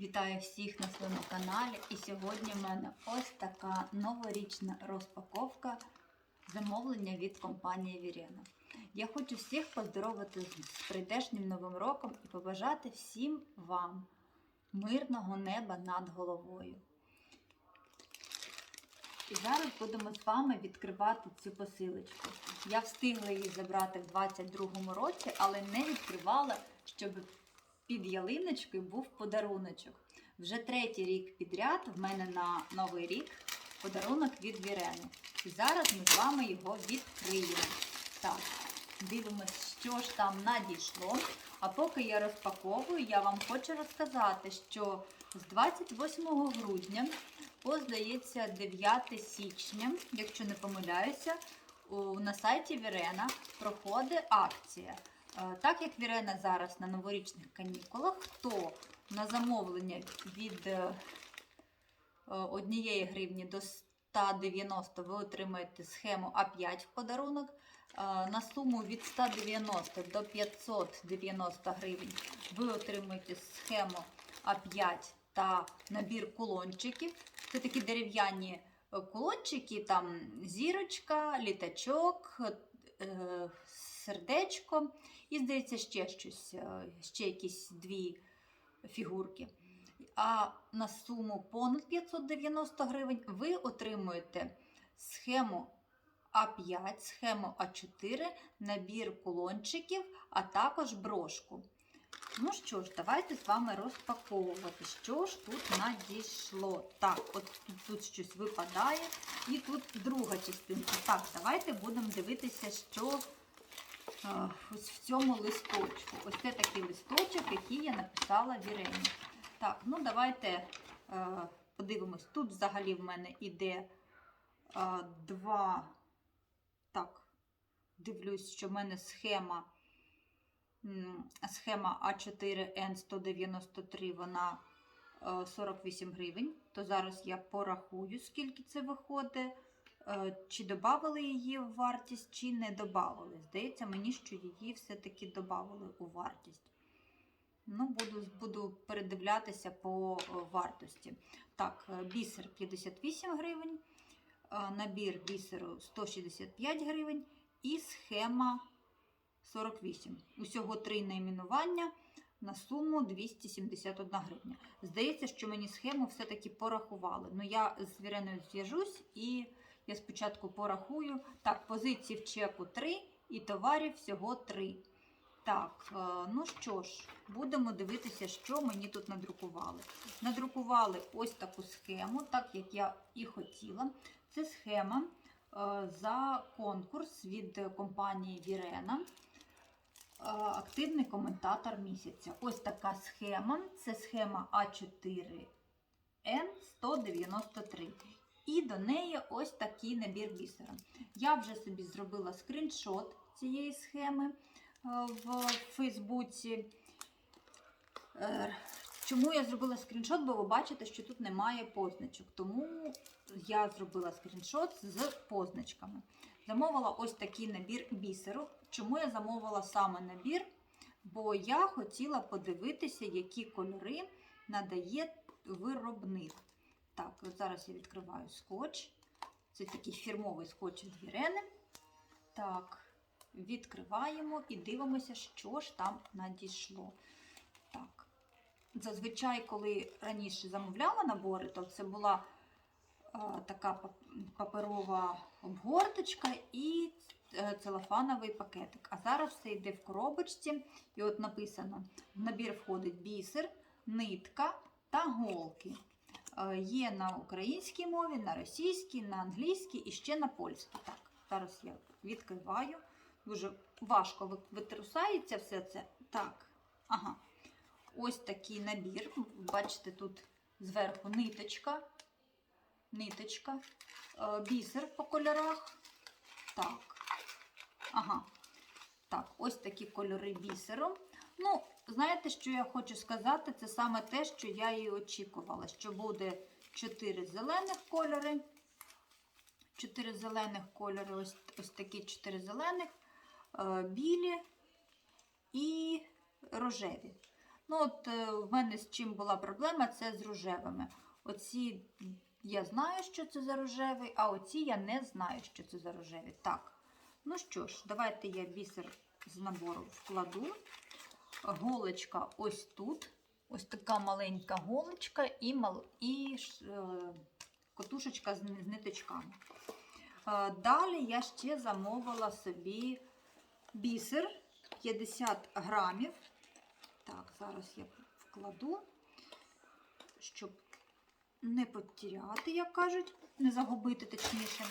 Вітаю всіх на своєму каналі. І сьогодні в мене ось така новорічна розпаковка замовлення від компанії Вірена. Я хочу всіх поздоровити з прийдешнім новим роком і побажати всім вам мирного неба над головою. І зараз будемо з вами відкривати цю посилочку. Я встигла її забрати в 22-му році, але не відкривала, щоб під ялиночкою був подаруночок. Вже третій рік підряд в мене на новий рік подарунок від Вірени. І зараз ми з вами його відкриємо. Так, дивимось, що ж там надійшло. А поки я розпаковую, я вам хочу розказати, що з 28 грудня по, здається, 9 січня, якщо не помиляюся, на сайті Вірена проходить акція. Е, Так як Вірена зараз на новорічних канікулах, то на замовлення від е, е, однієї гривні до 190 ви отримаєте схему А5 в подарунок. На суму від 190 до 590 гривень ви отримуєте схему А5 та набір кулончиків. Це такі дерев'яні кулончики, там зірочка, літачок, сердечко і, здається, ще щось, е, ще якісь дві фігурки. А на суму понад 590 гривень ви отримуєте схему А5, схему А4, набір кулончиків, а також брошку. Ну що ж, давайте з вами розпаковувати, що ж тут надійшло. Так, от тут, тут щось випадає, і тут друга частинка. Так, давайте будемо дивитися, що ось в цьому листочку. Ось це такий листочок, який я написала Вірені. Так, ну давайте е, подивимось. Тут взагалі в мене іде е, два. Так, дивлюсь, що в мене схема. Схема А4Н193, вона е, 48 гривень. То зараз я порахую, скільки це виходить. Е, Чи додали її в вартість, чи не додали. Здається, мені, що її все-таки додали у вартість. Ну, буду, буду передивлятися по е, вартості. Так, е, бісер 58 гривень, набір бісеру 165 гривень і схема 48. Усього три найменування на суму 271 гривня. Здається, що мені схему все-таки порахували. Ну, я з Віреною зв'яжусь і я спочатку порахую. Так, позицій в чеку 3 і товарів всього 3. Так, е, ну що ж, будемо дивитися, що мені тут надрукували. Надрукували ось таку схему, так як я і хотіла. Це схема е, за конкурс від компанії Вірена. Е, Активний коментатор місяця. Ось така схема. Це схема А4Н193. І до неї ось такий набір бісера. Я вже собі зробила скріншот цієї схеми е, в Фейсбуці. Е, Чому я зробила скріншот? Бо ви бачите, що тут немає позначок. Тому я зробила скріншот з позначками. Замовила ось такий набір бісеру. Чому я замовила саме набір? Бо я хотіла подивитися, які кольори надає виробник. Так, от зараз я відкриваю скотч. Це такий фірмовий скотч від Вірени. Так, відкриваємо і дивимося, що ж там надійшло. Так. Зазвичай, коли раніше замовляла набори, то це була е, така паперова обгорточка і е, целофановий пакетик. А зараз все йде в коробочці. І от написано: в набір входить бісер, нитка та голки. Е, Є на українській мові, на російській, на англійській і ще на польській. Так, зараз я відкриваю. Дуже важко витрусається все це. Так, ага. Ось такий набір. Бачите, тут зверху ниточка, ниточка, е, бісер по кольорах. Так. Ага. Так, ось такі кольори бісеру. Ну, знаєте, що я хочу сказати? Це саме те, що я і очікувала, що буде 4 зелених кольори. 4 зелених кольори, ось, ось такі 4 зелених, е, білі і рожеві. Ну, от е, в мене з чим була проблема, це з рожевими. Оці я знаю, що це за рожевий, а оці я не знаю, що це за рожеві. Так, ну що ж, давайте я бісер з набору вкладу. Голочка ось тут. Ось така маленька голочка і, мал... і е, котушечка з, з ниточками. Е, Далі я ще замовила собі бісер 50 грамів. Так, зараз я вкладу, щоб не потеряти, як кажуть, не загубити точніше.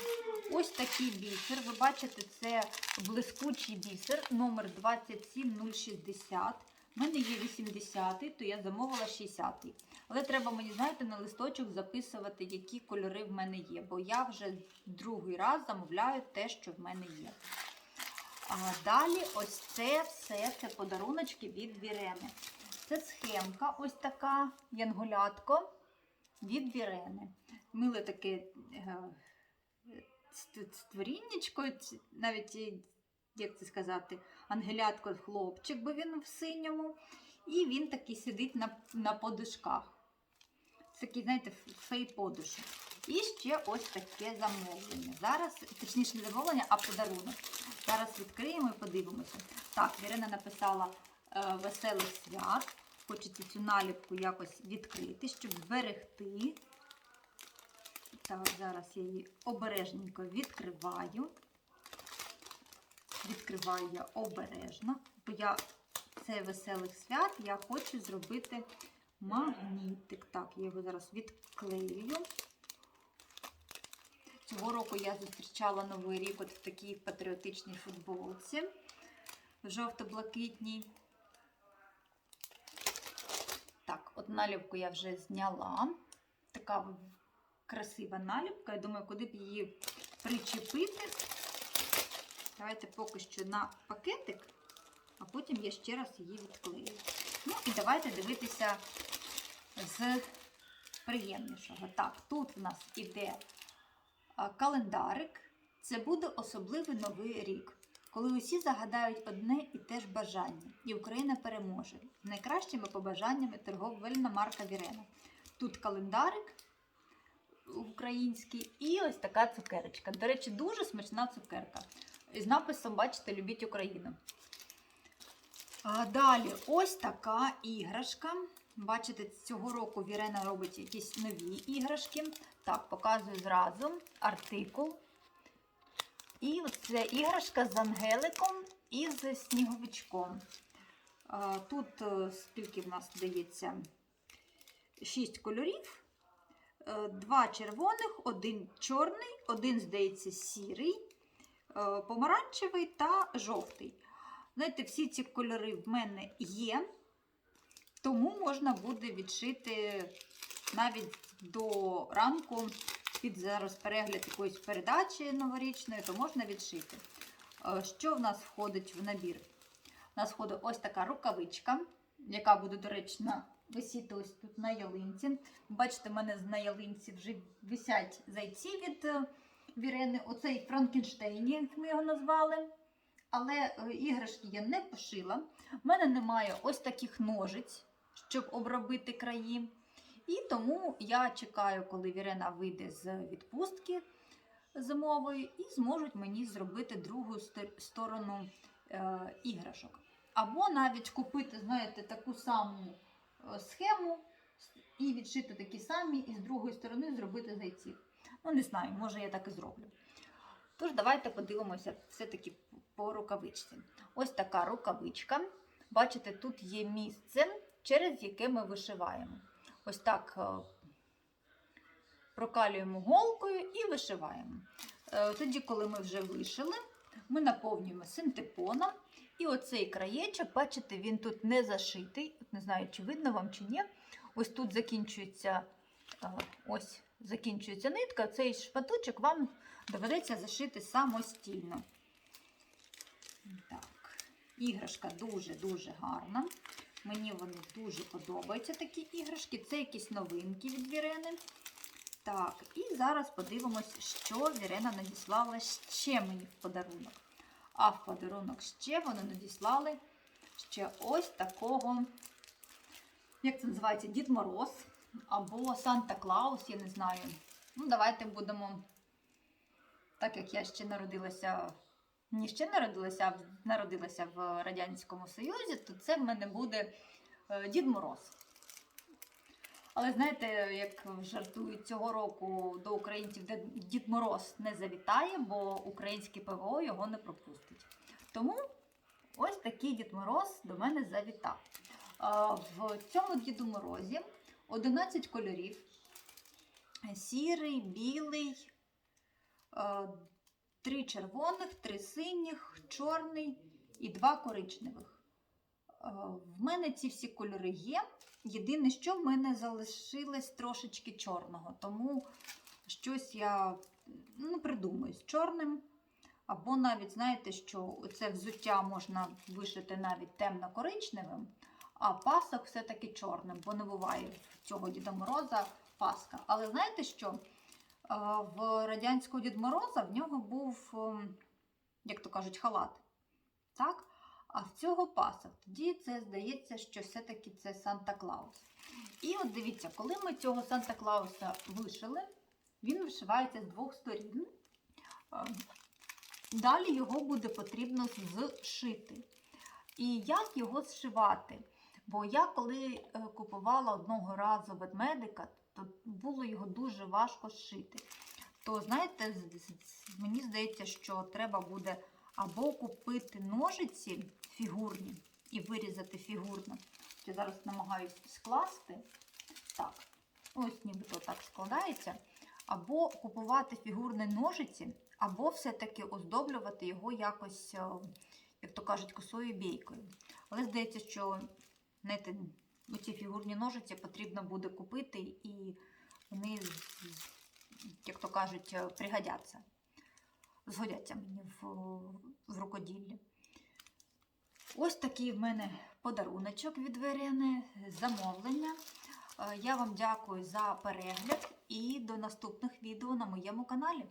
Ось такий бісер. Ви бачите, це блискучий бісер номер 27060. У мене є 80-й, то я замовила 60-й. Але треба мені, знаєте, на листочок записувати, які кольори в мене є, бо я вже другий раз замовляю те, що в мене є. А далі ось це все це подаруночки від Вірени. Це схемка, ось така янголятко від Вірени. Миле таке е, створіннячко, навіть як це сказати, ангелятко хлопчик, бо він в синьому. І він такий сидить на, на подушках. Це такий, знаєте, фей-подушок. І ще ось таке замовлення. Зараз, точніше, не замовлення, а подарунок. Зараз відкриємо і подивимося. Так, Ірина написала е, веселих свят. Хочеться цю наліпку якось відкрити, щоб зберегти. Так, зараз я її обережненько відкриваю. Відкриваю я обережно, бо я це веселих свят я хочу зробити магнітик. Так, я його зараз відклеюю. Цього року я зустрічала Новий рік от в такій патріотичній футболці жовто-блакитній. Так, от наліпку я вже зняла. Така красива наліпка. Я думаю, куди б її причепити. Давайте поки що на пакетик, а потім я ще раз її відклею. Ну і давайте дивитися з приємнішого. Так, тут в нас іде календарик. Це буде особливий новий рік, коли усі загадають одне і те ж бажання, і Україна переможе. Найкращими побажаннями торговельна марка Вірена. Тут календарик український і ось така цукерочка. До речі, дуже смачна цукерка. З написом, бачите, любіть Україну. А далі ось така іграшка. Бачите, цього року Вірена робить якісь нові іграшки. Так, показую зразу артикул. І це іграшка з ангеликом і з сніговичком. Тут е, скільки в нас здається 6 кольорів. Е, Два червоних, один чорний, один, здається, сірий, е, помаранчевий та жовтий. Знаєте, всі ці кольори в мене є, тому можна буде відшити навіть до ранку під зараз перегляд якоїсь передачі новорічної, то можна відшити. Е, Що в нас входить в набір? У нас входить ось така рукавичка, яка буде, до речі, висіти ось тут на ялинці. Бачите, в мене на ялинці вже висять зайці від е, Вірени. Оцей Франкенштейн, як ми його назвали. Але е, іграшки я не пошила. У мене немає ось таких ножиць, щоб обробити краї. І тому я чекаю, коли Вірена вийде з відпустки зимової, і зможуть мені зробити другу сторону е, іграшок. Або навіть купити, знаєте, таку саму е, схему і відшити такі самі, і з другої сторони зробити зайців. Ну, не знаю, може я так і зроблю. Тож, давайте подивимося все-таки по рукавичці. Ось така рукавичка. Бачите, тут є місце, через яке ми вишиваємо. Ось так е, прокалюємо голкою і вишиваємо. Е, Тоді, коли ми вже вишили, ми наповнюємо синтепоном. І оцей краєчок, бачите, він тут не зашитий. Не знаю, чи видно вам чи ні. Ось тут закінчується, е, ось закінчується нитка. Цей шпаточок вам доведеться зашити самостійно. Так. Іграшка дуже-дуже гарна. Мені вони дуже подобаються, такі іграшки. Це якісь новинки від Вірени. Так, і зараз подивимось, що Вірена надіслала ще мені в подарунок. А в подарунок ще вони надіслали ще ось такого як це називається, Дід Мороз або Санта Клаус, я не знаю. Ну, давайте будемо, так як я ще народилася, не ще народилася, народилася в Радянському Союзі, то це в мене буде е, Дід Мороз. Але знаєте, як жартують цього року до українців, де Дід Мороз не завітає, бо українське ПВО його не пропустить. Тому ось такий Дід Мороз до мене завітав. В цьому Діду Морозі 11 кольорів: сірий, білий, е, три червоних, три синіх, чорний і два коричневих. Е, В мене ці всі кольори є. Єдине, що в мене залишилось трошечки чорного, тому щось я ну, придумаю з чорним. Або навіть, знаєте, що це взуття можна вишити навіть темно-коричневим, а пасок все-таки чорним, бо не буває цього Діда Мороза паска. Але знаєте що? Е, В радянського Дід Мороза в нього був, ем, як то кажуть, халат. Так? А в цього пасок. Тоді це здається, що все-таки це Санта Клаус. І от дивіться, коли ми цього Санта Клауса вишили, він вишивається з двох сторін. Е, Далі його буде потрібно зшити. І як його зшивати? Бо я коли е, купувала одного разу ведмедика, було його дуже важко зшити. То, знаєте, мені здається, що треба буде або купити ножиці фігурні і вирізати фігурно. Я зараз намагаюся скласти. Так, ось нібито так складається. Або купувати фігурні ножиці, або все-таки оздоблювати його якось, е, як то кажуть, косою бійкою. Але здається, що знаєте, ці фігурні ножиці потрібно буде купити, і вони, як то кажуть, пригодяться. Згодяться мені в, в рукоділлі. Ось такий в мене подаруночок від Верени, замовлення. Е, Я вам дякую за перегляд і до наступних відео на моєму каналі.